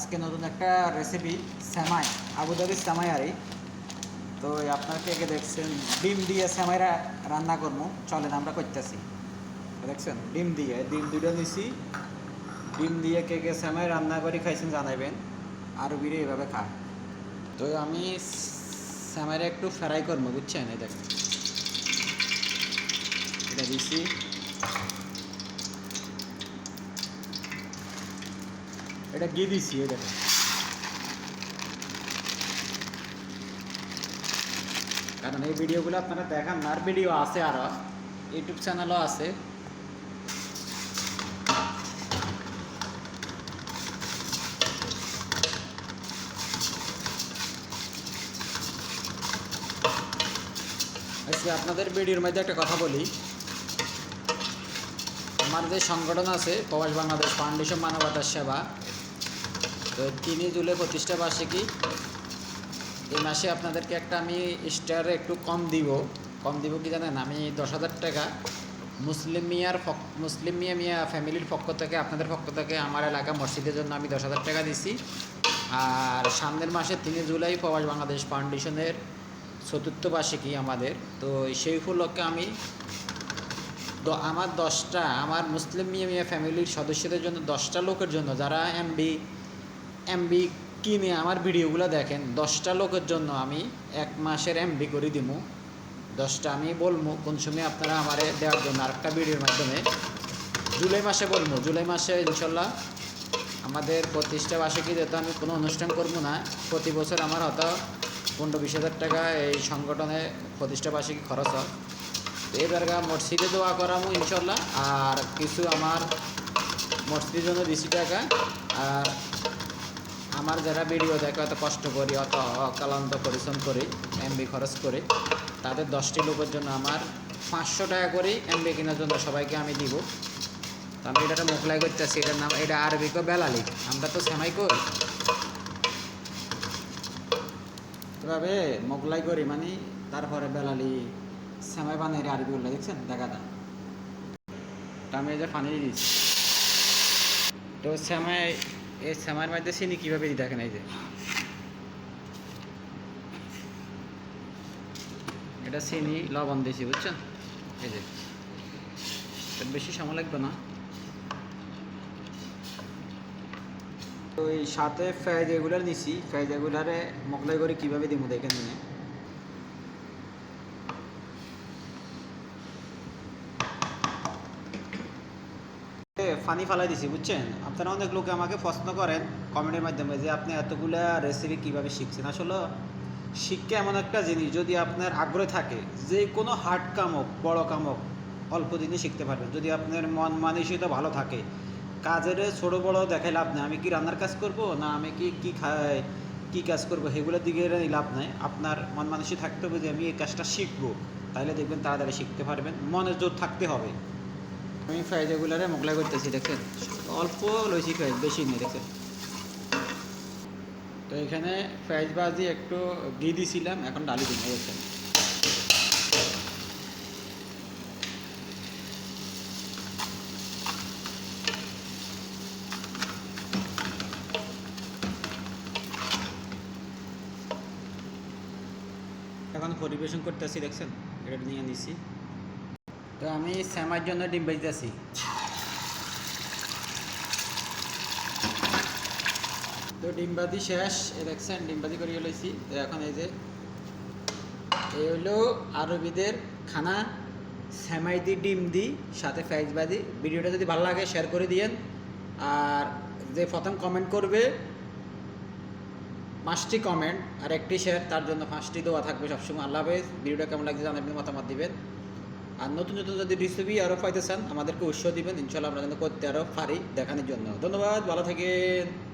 আজকে নতুন একটা রেসিপি স্যামাই আবুধাবি স্যামাই আরই তো আপনারা কে দেখছেন, ডিম দিয়ে স্যামাই রা- রান্না করব। চলেন আমরা করতেছি। দেখছেন, ডিম দিয়ে, ডিম দুটো নিছি ডিম দিয়ে কে কে স্যামাই রান্না করে খাইছেন জানাইবেন। আর বিরে এভাবে খায় তো আমি স্যামাইরা একটু ফ্রাই করব, বুঝছেন? এই দেখেন। এটা দিছি। এটা গিয়ে দিছি, এই দেখেন। কারণ এই ভিডিওগুলো আপনারা দেখান, আর ভিডিও আছে আরও ইউটিউব চ্যানেলও আছে। আজকে আপনাদের ভিডিওর মধ্যে একটা কথা বলি। আমার যে সংগঠন আছে, প্রবাস বাংলাদেশ ফাউন্ডেশন মানবতার সেবা তো তিনি জুলাই প্রতিষ্ঠা বার্ষিকী। এই মাসে আপনাদেরকে একটা আমি স্টার একটু কম দিব। কম দিব কি জানেন? আমি দশ হাজার টাকা। মুসলিম মিয়ার মুসলিম মিয়া মিয়া ফ্যামিলির পক্ষ থেকে, আপনাদের পক্ষ থেকে আমার এলাকা মসজিদের জন্য আমি দশ হাজার টাকা দিছি। আর সামনের মাসে তিন জুলাই প্রবাস বাংলাদেশ ফাউন্ডেশনের চতুর্থ বার্ষিকী আমাদের। তো সেই উপলক্ষে আমি আমার দশটা, আমার মুসলিম মিয়া মিয়া ফ্যামিলির সদস্যদের জন্য দশটা লোকের জন্য, যারা এমবি এমবি কিনে আমার ভিডিওগুলো দেখেন, দশটা লোকের জন্য আমি এক মাসের এমবি করে দিব দশটা আমি বলব কোন সময় আপনারা আমারে দেওয়ার জন্য আরেকটা ভিডিওর মাধ্যমে। জুলাই মাসে বলব জুলাই মাসে ইনশাল্লাহ আমাদের প্রতিষ্ঠা বার্ষিকী যেহেতু আমি কোনো অনুষ্ঠান করব না, প্রতি বছর আমার হয়তো পনেরো বিশ হাজার টাকা এই সংগঠনে প্রতিষ্ঠা বার্ষিকী খরচ হয়। তো এবার মসজিদে দোয়া করামো ইনশাল্লাহ, আর কিছু আমার মসজিদের জন্য বেশি টাকা, আর আমার যারা ভিডিও দেখে অত কষ্ট করি, অত অকালান্ত পরিশ্রম করি এমবি খরচ করে, তাদের দশটি লোকের জন্য আমার পাঁচশো টাকা করে এমবি কেনার জন্য সবাইকে আমি দিব। তো আমি এটা মোগলাই করতেছি, এটার নাম, এটা আরবিক বেলালি। আমরা তো সেমাই করি। এভাবে মোগলাই করি মানে তারপরে বেলালি সেমাই বানিয়ে আরবি উল্লা দেখছেন? দেখা দা তা আমি এই যে পানি দিচ্ছি তো সেমাই এই সামার মধ্যে চিনি কীভাবে দেখেন এই যে। এটা চিনি লবণ দিয়েছি, বুঝছেন? এই যে। বেশি সময় লাগবে না। এই সাথে ফ্রাইজ এগুলার নিছি। ফ্যাজ এগুলারে মোগলাই করে কীভাবে দিব দেখেন নিয়ে ফানি ফালাই দিছি, বুঝছেন? আপনারা অনেক লোকে আমাকে প্রশ্ন করেন কমেন্টের মাধ্যমে যে আপনি এতগুলা রেসিপি কীভাবে শিখছেন। আসলে শিক্ষা এমন একটা জিনিস, যদি আপনার আগ্রহ থাকে, যে কোনো হার্ড কাম হোক, বড় কাম হোক, অল্প দিনে শিখতে পারবেন। যদি আপনার মন মানসিকতা ভালো থাকে, কাজের ছোট বড় দেখাই লাভ নেই, আমি কি রান্নার কাজ করব? না, আমি কি কি খাই, কি কাজ করব? সেগুলোর দিকে লাভ নাই। আপনার মন মানসিক থাকতে হবে যে আমি এই কাজটা শিখব। তাহলে দেখবেন তাড়াতাড়ি শিখতে পারবেন, মনের জোর থাকতে হবে। আমি ফ্রাইজ এগুলারে মোগলাই করতেছি দেখছেন অল্প লইছি ফ্রাইজ বেশি নেই দেখছেন তো এখানে ফ্রাইজ বাজি একটু ঘি দিয়েছিলাম এখন ডালি দিন দেখছেন এখন পরিবেশন করতেছি দেখছেন এটা নিয়ে নিছি। তো আমি শ্যামার জন্য ডিম বেজতেছি তো ডিমবাদি শেষ, এ দেখছেন ডিমবাদি করিয়ে লইছি। তো এখন এই যে, এই হলো আরবিদের খানা, শ্যামাই দি ডিম দি, সাথে ফ্রাইজবাদি ভিডিওটা যদি ভালো লাগে শেয়ার করে দিয়েন। আর যে প্রথম কমেন্ট করবে, পাঁচটি কমেন্ট আর একটি শেয়ার তার জন্য পাঁচটি দেওয়া থাকবে সবসময়। আল্লাহ হাফেজ। ভিডিওটা কেমন লাগছে জানাবেন, মতামত দিবেন। আর নতুন নতুন যদি রেসিপি আরও পাইতে চান, আমাদেরকে উৎসাহ দিবেন। ইনশাল্লাহ আমরা যেন করতে আরও পারি দেখানোর জন্য। ধন্যবাদ, ভালো থাকেন।